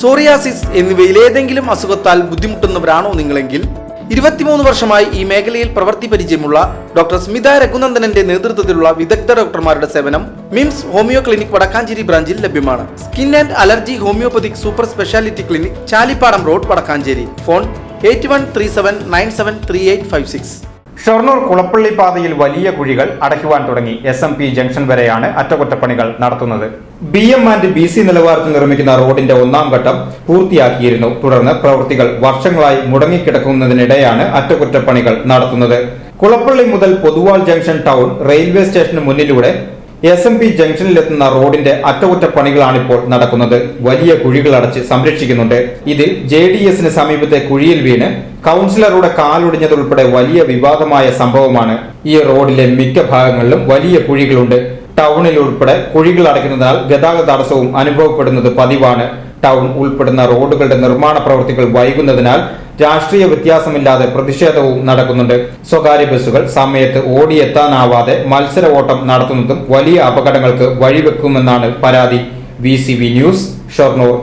Psoriasis എന്നിവയിൽ ഏതെങ്കിലും അസുഖത്താൽ ബുദ്ധിമുട്ടുന്നവരാണോ നിങ്ങളെങ്കിൽ ഇരുപത്തിമൂന്ന് വർഷമായി ഈ മേഖലയിൽ പ്രവൃത്തി പരിചയമുള്ള ഡോക്ടർ സ്മിത രഘുനന്ദനന്റെ നേതൃത്വത്തിലുള്ള വിദഗ്ധ ഡോക്ടർമാരുടെ സേവനം മിംസ് ഹോമിയോ ക്ലിനിക് വടക്കാഞ്ചേരി ബ്രാഞ്ചിൽ ലഭ്യമാണ്. Skin and allergy homeopathic super speciality clinic Chalippadam road Vadakkanchery. Phone eight one three seven nine seven three eight five six. Shoranur Kulappully പാതയിൽ വലിയ കുഴികൾ അടയ്ക്കുവാൻ തുടങ്ങി എസ് എം പി ജംഗ്ഷൻ വരെയാണ് അറ്റകുറ്റപ്പണികൾ നടത്തുന്നത്. B M and B C നിലവാരത്തിൽ നിർമ്മിക്കുന്ന റോഡിന്റെ ഒന്നാം ഘട്ടം പൂർത്തിയാക്കിയിരുന്നു. തുടർന്ന് പ്രവൃത്തികൾ വർഷങ്ങളായി മുടങ്ങിക്കിടക്കുന്നതിനിടെയാണ് അറ്റകുറ്റപ്പണികൾ നടത്തുന്നത്. കുളപ്പള്ളി മുതൽ പൊതുവാൾ ജംഗ്ഷൻ ടൗൺ റെയിൽവേ സ്റ്റേഷന് മുന്നിലൂടെ എസ് എം പി ജംഗ്ഷനിലെത്തുന്ന റോഡിന്റെ അറ്റകുറ്റപ്പണികളാണിപ്പോൾ നടക്കുന്നത്. വലിയ കുഴികൾ അടച്ച് സംരക്ഷിക്കുന്നുണ്ട്. ഇതിൽ ജെ ഡി എസിന് സമീപത്തെ കുഴിയിൽ വീണ് കൗൺസിലറുടെ കാലൊടിഞ്ഞതുൾപ്പെടെ വലിയ വിവാദമായ സംഭവമാണ്. ഈ റോഡിലെ മിക്ക ഭാഗങ്ങളിലും വലിയ കുഴികളുണ്ട്. ടൗണിൽ ഉൾപ്പെടെ കുഴികൾ അടയ്ക്കുന്നതിനാൽ ഗതാഗത തടസ്സവും അനുഭവപ്പെടുന്നത് പതിവാണ്. ടൗൺ ഉൾപ്പെടുന്ന റോഡുകളുടെ നിർമ്മാണ പ്രവൃത്തികൾ വൈകുന്നതിനാൽ രാഷ്ട്രീയ വ്യത്യാസമില്ലാതെ പ്രതിഷേധവും നടക്കുന്നുണ്ട്. സ്വകാര്യ ബസ്സുകൾ സമയത്ത് ഓടിയെത്താനാവാതെ മത്സര ഓട്ടം നടത്തുന്നതും വലിയ അപകടങ്ങൾക്ക് വഴിവെക്കുമെന്നാണ് പരാതി. V news Shoranur.